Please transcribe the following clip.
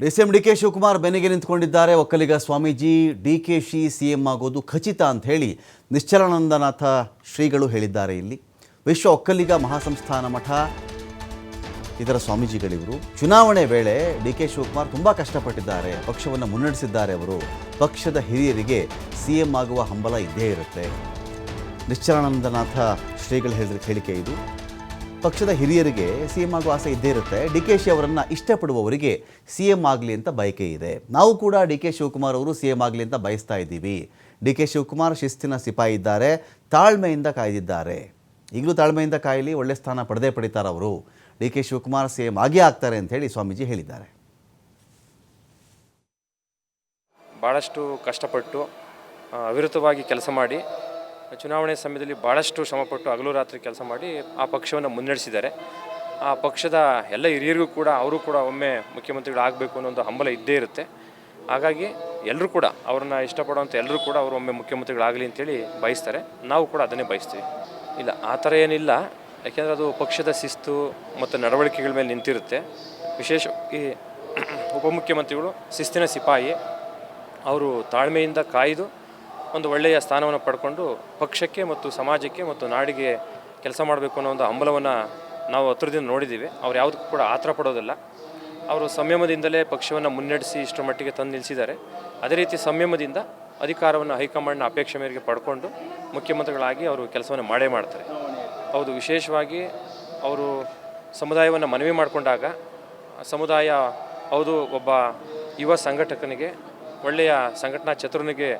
D C M D K Shivakumar ಬೆನ್ನಿಗೆ ನಿಂತ್ಕೊಂಡಿದ್ದಾರೆ. Vokkaliga Swamiji, D K ಶಿ ಸಿ ಎಂ ಆಗೋದು ಖಚಿತ ಅಂತ ಹೇಳಿ ನಿಶ್ಚಲಾನಂದನಾಥ ಶ್ರೀಗಳು ಹೇಳಿದ್ದಾರೆ ಇಲ್ಲಿ. ವಿಶ್ವ ಒಕ್ಕಲಿಗ ಮಹಾಸಂಸ್ಥಾನ ಮಠ, ಇದರ ಸ್ವಾಮೀಜಿಗಳಿವರು. ಚುನಾವಣೆ ವೇಳೆ ಡಿ ಕೆ ಶಿವಕುಮಾರ್ ತುಂಬ ಕಷ್ಟಪಟ್ಟಿದ್ದಾರೆ. ಪಕ್ಷವನ್ನು ಮುನ್ನಡೆಸಿದ್ದಾರೆ ಅವರು. ಪಕ್ಷದ ಹಿರಿಯರಿಗೆ ಸಿ ಎಂ ಆಗುವ ಹಂಬಲ ಇದ್ದೇ ಇರುತ್ತೆ. ನಿಶ್ಚಲಾನಂದನಾಥ ಶ್ರೀಗಳು ಹೇಳಿದ ಹೇಳಿಕೆ ಇದು. ಪಕ್ಷದ ಹಿರಿಯರಿಗೆ ಸಿ ಎಂ ಆಗುವ ಆಸೆ ಇದ್ದೇ ಇರುತ್ತೆ. ಡಿ ಕೆ ಶಿ ಅವರನ್ನು ಇಷ್ಟಪಡುವವರಿಗೆ ಸಿ ಎಂ ಆಗಲಿ ಅಂತ ಬಯಕೆ ಇದೆ. ನಾವು ಕೂಡ ಡಿ ಕೆ ಶಿವಕುಮಾರ್ ಅವರು ಸಿ ಎಂ ಆಗಲಿ ಅಂತ ಬಯಸ್ತಾ ಇದ್ದೀವಿ. ಡಿ ಕೆ ಶಿವಕುಮಾರ್ ಶಿಸ್ತಿನ ಸಿಪಾಯಿ ಇದ್ದಾರೆ. ತಾಳ್ಮೆಯಿಂದ ಕಾಯ್ದಿದ್ದಾರೆ. ಈಗಲೂ ತಾಳ್ಮೆಯಿಂದ ಕಾಯಲಿ ಒಳ್ಳೆ ಸ್ಥಾನ ಪಡೆದೇ ಪಡಿತಾರೆ ಅವರು. D K Shivakumar C M ಆಗೇ ಆಗ್ತಾರೆ ಅಂತ ಹೇಳಿ ಸ್ವಾಮೀಜಿ ಹೇಳಿದ್ದಾರೆ. ಭಾಳಷ್ಟು ಕಷ್ಟಪಟ್ಟು ಅವಿರತವಾಗಿ ಕೆಲಸ ಮಾಡಿ ಚುನಾವಣೆ ಸಮಯದಲ್ಲಿ ಭಾಳಷ್ಟು ಶ್ರಮಪಟ್ಟು ಹಗಲು ರಾತ್ರಿ ಕೆಲಸ ಮಾಡಿ ಆ ಪಕ್ಷವನ್ನು ಮುನ್ನಡೆಸಿದ್ದಾರೆ. ಆ ಪಕ್ಷದ ಎಲ್ಲ ಹಿರಿಯರಿಗೂ ಕೂಡ, ಅವರು ಕೂಡ ಒಮ್ಮೆ ಮುಖ್ಯಮಂತ್ರಿಗಳಾಗಬೇಕು ಅನ್ನೋ ಒಂದು ಹಂಬಲ ಇದ್ದೇ ಇರುತ್ತೆ. ಹಾಗಾಗಿ ಎಲ್ಲರೂ ಕೂಡ, ಅವ್ರನ್ನ ಇಷ್ಟಪಡುವಂಥ ಎಲ್ಲರೂ ಕೂಡ ಅವರು ಒಮ್ಮೆ ಮುಖ್ಯಮಂತ್ರಿಗಳಾಗಲಿ ಅಂತೇಳಿ ಬಯಸ್ತಾರೆ. ನಾವು ಕೂಡ ಅದನ್ನೇ ಬಯಸ್ತೀವಿ. ಇಲ್ಲ, ಆ ಥರ ಏನಿಲ್ಲ. ಯಾಕೆಂದರೆ ಅದು ಪಕ್ಷದ ಶಿಸ್ತು ಮತ್ತು ನಡವಳಿಕೆಗಳ ಮೇಲೆ ನಿಂತಿರುತ್ತೆ. ವಿಶೇಷ ಈ ಉಪಮುಖ್ಯಮಂತ್ರಿಗಳು ಶಿಸ್ತಿನ ಸಿಪಾಯಿ. ಅವರು ತಾಳ್ಮೆಯಿಂದ ಕಾಯ್ದು ಒಂದು ಒಳ್ಳೆಯ ಸ್ಥಾನವನ್ನು ಪಡ್ಕೊಂಡು ಪಕ್ಷಕ್ಕೆ ಮತ್ತು ಸಮಾಜಕ್ಕೆ ಮತ್ತು ನಾಡಿಗೆ ಕೆಲಸ ಮಾಡಬೇಕು ಅನ್ನೋ ಒಂದು ಹಂಬಲವನ್ನು ನಾವು ಹತ್ರದಿಂದ ನೋಡಿದ್ದೀವಿ. ಅವ್ರು ಯಾವುದಕ್ಕೂ ಕೂಡ ಆತರ ಪಡೋದಿಲ್ಲ. ಅವರು ಸಂಯಮದಿಂದಲೇ ಪಕ್ಷವನ್ನು ಮುನ್ನಡೆಸಿ ಇಷ್ಟರ ಮಟ್ಟಿಗೆ ತಂದು ನಿಲ್ಲಿಸಿದ್ದಾರೆ ಅದೇ ರೀತಿ ಸಂಯಮದಿಂದ ಅಧಿಕಾರವನ್ನು ಹೈಕಮಾಂಡ್ನ ಅಪೇಕ್ಷೆ ಮೇರೆಗೆ ಪಡ್ಕೊಂಡು ಮುಖ್ಯಮಂತ್ರಿಗಳಾಗಿ ಅವರು ಕೆಲಸವನ್ನು ಮಾಡೇ ಮಾಡ್ತಾರೆ. ಹೌದು, ವಿಶೇಷವಾಗಿ ಅವರು ಸಮುದಾಯವನ್ನು ಮನವಿ ಮಾಡಿಕೊಂಡಾಗ ಸಮುದಾಯ ಹೌದು, ಒಬ್ಬ ಯುವ ಸಂಘಟಕನಿಗೆ, ಒಳ್ಳೆಯ ಸಂಘಟನಾ ಚತುರನಿಗೆ